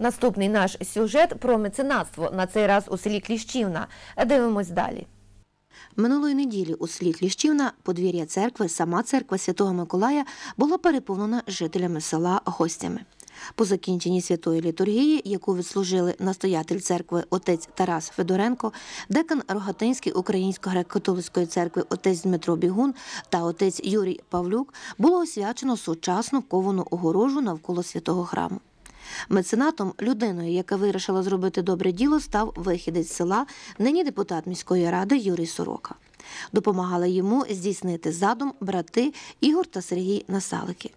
Наступний наш сюжет про меценатство на цей раз у селі Кліщівна. Дивимось далі. Минулої неділі у селі Кліщівна подвір'я церкви, сама церква Святого Миколая була переповнена жителями села гостями. По закінченні святої літургії, яку відслужили настоятель церкви отець Тарас Федоренко, декан Рогатинської Української греко-католицької церкви отець Дмитро Бігун та отець Юрій Павлюк було освячено сучасну ковану огорожу навколо святого храму. Меценатом, людиною, яка вирішила зробити добре діло, став вихідець села, нині депутат міської ради Юрій Сорока. Допомагали йому здійснити задум брати Ігор та Сергій Насалики.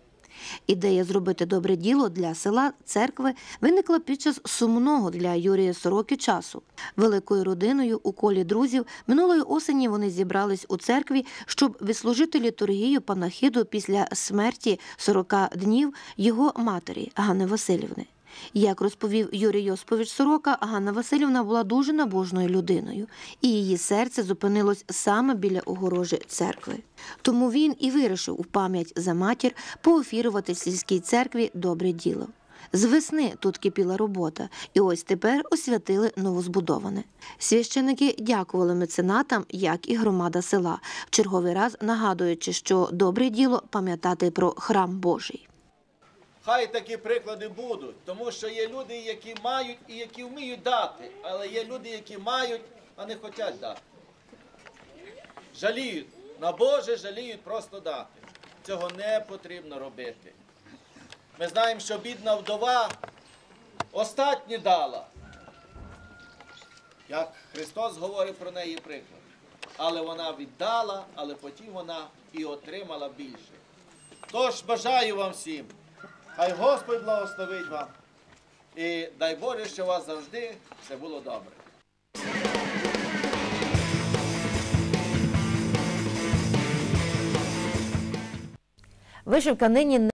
Ідея зробити добре діло для села церкви виникла під час сумного для Юрія Сороки часу. Великою родиною у колі друзів минулої осені вони зібрались у церкві, щоб відслужити літургію панахиду після смерті 40 днів його матері Гани Васильівни. Як розповів Юрій Йоспович Сорока, Ганна Васильівна була дуже набожною людиною, і її серце зупинилось саме біля огорожі церкви. Тому він і вирішив у пам'ять за матір поофірувати в сільській церкві добре діло. З весни тут кипіла робота, і ось тепер освятили новозбудоване. Священики дякували меценатам, як і громада села, в черговий раз нагадуючи, що добре діло пам'ятати про храм Божий. Хай такі приклади будуть, тому що є люди, які мають і які вміють дати, але є люди, які мають, а не хочуть дати. Жаліють на Боже, жаліють просто дати. Цього не потрібно робити. Ми знаємо, що бідна вдова остатнє дала. Як Христос говорить про неї приклад. Але вона віддала, але потім вона і отримала більше. Тож бажаю вам всім. Хай Господь благословить вам. І дай Боже, що у вас завжди все було добре. Вишивка нині